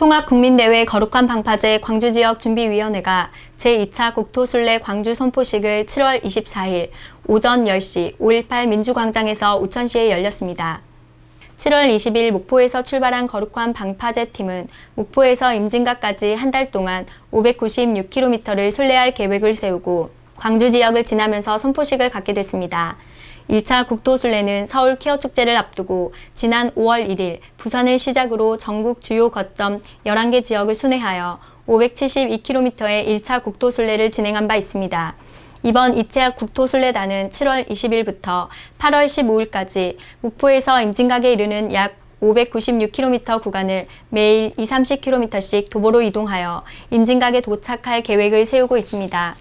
통합국민대회 거룩한 방파제 광주지역준비위원회가 제2차 국토순례 광주 선포식을 7월 24일 오전 10시 5.18 민주광장에서 우천시에 열렸습니다. 7월 20일 목포에서 출발한 거룩한 방파제 팀은 목포에서 임진각까지 한 달 동안 596km를 순례할 계획을 세우고 광주 지역을 지나면서 선포식을 갖게 됐습니다. 1차 국토순례는 서울 퀴어 축제를 앞두고 지난 5월 1일 부산을 시작으로 전국 주요 거점 11개 지역을 순회하여 572km의 1차 국토순례를 진행한 바 있습니다. 이번 2차 국토순례단은 7월 20일부터 8월 15일까지 목포에서 임진각에 이르는 약 596km 구간을 매일 2, 30km씩 도보로 이동하여 임진각에 도착할 계획을 세우고 있습니다.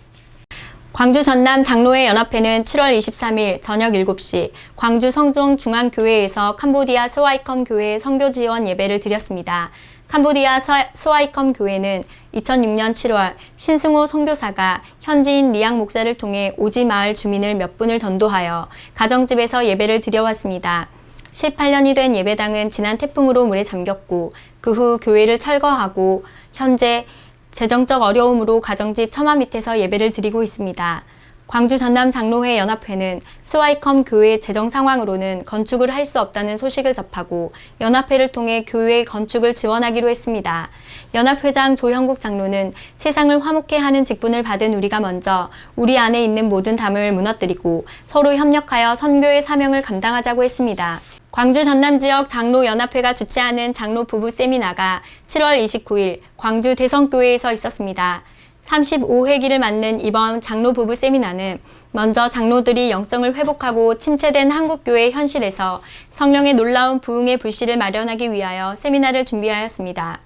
광주 전남 장로회 연합회는 7월 23일 저녁 7시 광주 성종 중앙교회에서 캄보디아 스와이컴 교회 선교 지원 예배를 드렸습니다. 캄보디아 스- 스와이컴 교회는 2006년 7월 신승호 선교사가 현지인 리앙 목사를 통해 오지 마을 주민을 몇 분을 전도하여 가정집에서 예배를 드려왔습니다. 18년이 된 예배당은 지난 태풍으로 물에 잠겼고 그 후 교회를 철거하고 현재 재정적 어려움으로 가정집 처마 밑에서 예배를 드리고 있습니다. 광주 전남 장로회 연합회는 스와이컴 교회 재정 상황으로는 건축을 할 수 없다는 소식을 접하고 연합회를 통해 교회 건축을 지원하기로 했습니다. 연합회장 조형국 장로는 세상을 화목해 하는 직분을 받은 우리가 먼저 우리 안에 있는 모든 담을 무너뜨리고 서로 협력하여 선교의 사명을 감당하자고 했습니다. 광주 전남 지역 장로 연합회가 주최하는 장로 부부 세미나가 7월 29일 광주 대성교회에서 있었습니다. 35회기를 맞는 이번 장로 부부 세미나는 먼저 장로들이 영성을 회복하고 침체된 한국교회 현실에서 성령의 놀라운 부흥의 불씨를 마련하기 위하여 세미나를 준비하였습니다.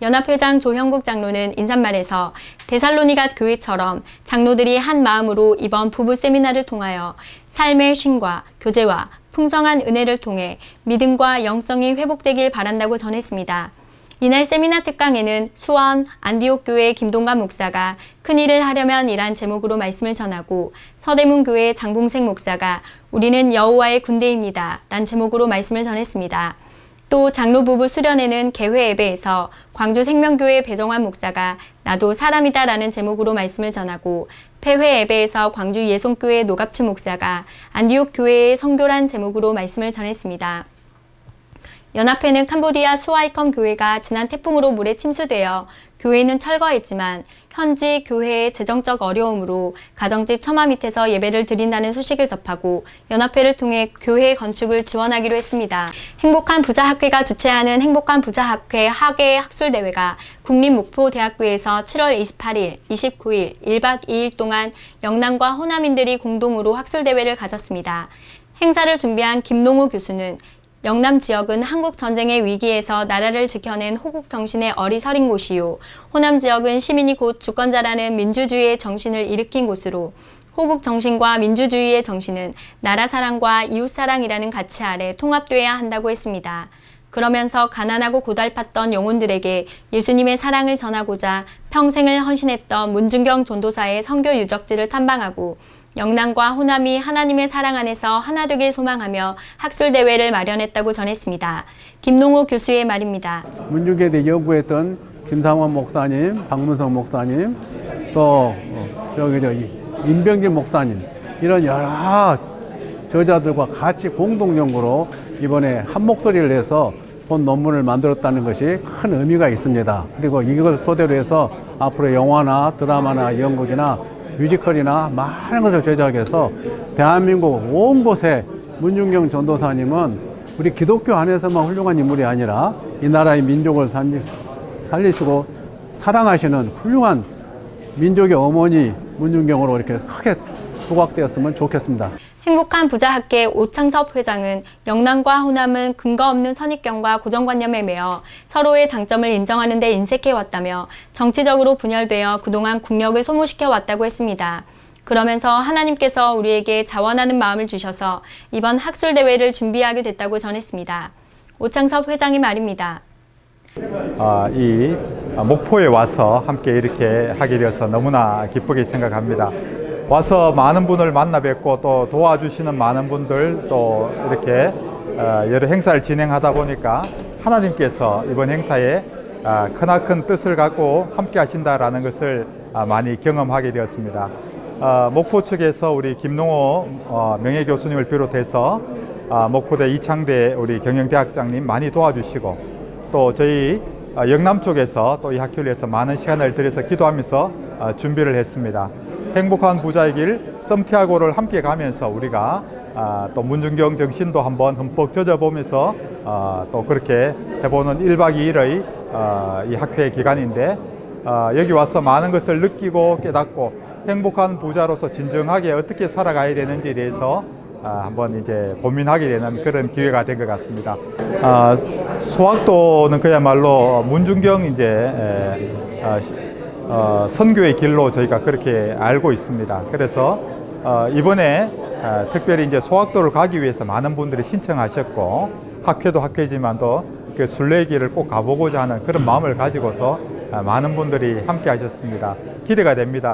연합회장 조형국 장로는 인사말에서 데살로니가 교회처럼 장로들이 한 마음으로 이번 부부 세미나를 통하여 삶의 쉼과 교제와 풍성한 은혜를 통해 믿음과 영성이 회복되길 바란다고 전했습니다. 이날 세미나 특강에는 수원 안디옥 교회 김동관 목사가 큰 일을 하려면 이란 제목으로 말씀을 전하고 서대문 교회 장봉생 목사가 우리는 여호와의 군대입니다. 란 제목으로 말씀을 전했습니다. 또 장로 부부 수련회는 개회 예배에서 광주 생명교회 배정환 목사가 나도 사람이다 라는 제목으로 말씀을 전하고 폐회 예배에서 광주 예송교회 노갑추 목사가 안디옥 교회의 성교란 제목으로 말씀을 전했습니다. 연합회는 캄보디아 수와이컴 교회가 지난 태풍으로 물에 침수되어 교회는 철거했지만 현지 교회의 재정적 어려움으로 가정집 처마 밑에서 예배를 드린다는 소식을 접하고 연합회를 통해 교회 건축을 지원하기로 했습니다. 행복한 부자학회가 주최하는 행복한 부자학회 학예 학술대회가 국립목포대학교에서 7월 28일, 29일 1박 2일 동안 영남과 호남인들이 공동으로 학술대회를 가졌습니다. 행사를 준비한 김농호 교수는 영남 지역은 한국 전쟁의 위기에서 나라를 지켜낸 호국 정신의 어리서린 곳이요. 호남 지역은 시민이 곧 주권자라는 민주주의의 정신을 일으킨 곳으로 호국 정신과 민주주의의 정신은 나라 사랑과 이웃 사랑이라는 가치 아래 통합돼야 한다고 했습니다. 그러면서 가난하고 고달팠던 영혼들에게 예수님의 사랑을 전하고자 평생을 헌신했던 문준경 전도사의 선교 유적지를 탐방하고 영남과 호남이 하나님의 사랑 안에서 하나 되길 소망하며 학술 대회를 마련했다고 전했습니다. 김농호 교수의 말입니다. 문중계대 연구했던 김상원 목사님, 박문성 목사님, 또 어, 저기 저 임병진 목사님 이런 여러 저자들과 같이 공동 연구로 이번에 한 목소리를 내서 본 논문을 만들었다는 것이 큰 의미가 있습니다. 그리고 이걸 토대로 해서 앞으로 영화나 드라마나 연극이나 뮤지컬이나 많은 것을 제작해서 대한민국 온 곳에 문중경 전도사님은 우리 기독교 안에서만 훌륭한 인물이 아니라 이 나라의 민족을 살리- 살리시고 사랑하시는 훌륭한 민족의 어머니 문중경으로 이렇게 크게 부각되었으면 좋겠습니다. 행복한 부자 학계 오창섭 회장은 영남과 호남은 근거 없는 선입견과 고정관념에 매여 서로의 장점을 인정하는 데 인색해 왔다며 정치적으로 분열되어 그동안 국력을 소모시켜 왔다고 했습니다. 그러면서 하나님께서 우리에게 자원하는 마음을 주셔서 이번 학술 대회를 준비하게 됐다고 전했습니다. 오창섭 회장의 말입니다. 아, 이 목포에 와서 함께 이렇게 하게 되어서 너무나 기쁘게 생각합니다. 와서 많은 분을 만나 뵙고 또 도와주시는 많은 분들 또 이렇게 어, 여러 행사를 진행하다 보니까 하나님께서 이번 행사에 아, 크나큰 뜻을 갖고 함께 하신다라는 것을 아, 많이 경험하게 되었습니다. 아, 목포 측에서 우리 김농호 어, 명예교수님을 비롯해서 아, 목포대 이창대 우리 경영대학장님 많이 도와주시고 또 저희 아, 영남 쪽에서 또 이 학교를 위해서 많은 시간을 들여서 기도하면서 아, 준비를 했습니다. 행복한 부자의 길 썸티아고를 함께 가면서 우리가 아, 또 문중경 정신도 한번 흠뻑 젖어보면서 아, 또 그렇게 해보는 1박 2일의 아, 이 학회의 기간인데 아, 여기 와서 많은 것을 느끼고 깨닫고 행복한 부자로서 진정하게 어떻게 살아가야 되는지에 대해서 아, 한번 이제 고민하게 되는 그런 기회가 된 것 같습니다. 아, 소학도는 그야말로 문중경 이제 에, 아, 시- 어, 선교의 길로 저희가 그렇게 알고 있습니다. 그래서 어, 이번에 어, 특별히 이제 소학도를 가기 위해서 많은 분들이 신청하셨고 학회도 학회지만도 그 순례의 길을 꼭 가보고자 하는 그런 마음을 가지고서 어, 많은 분들이 함께 하셨습니다. 기대가 됩니다.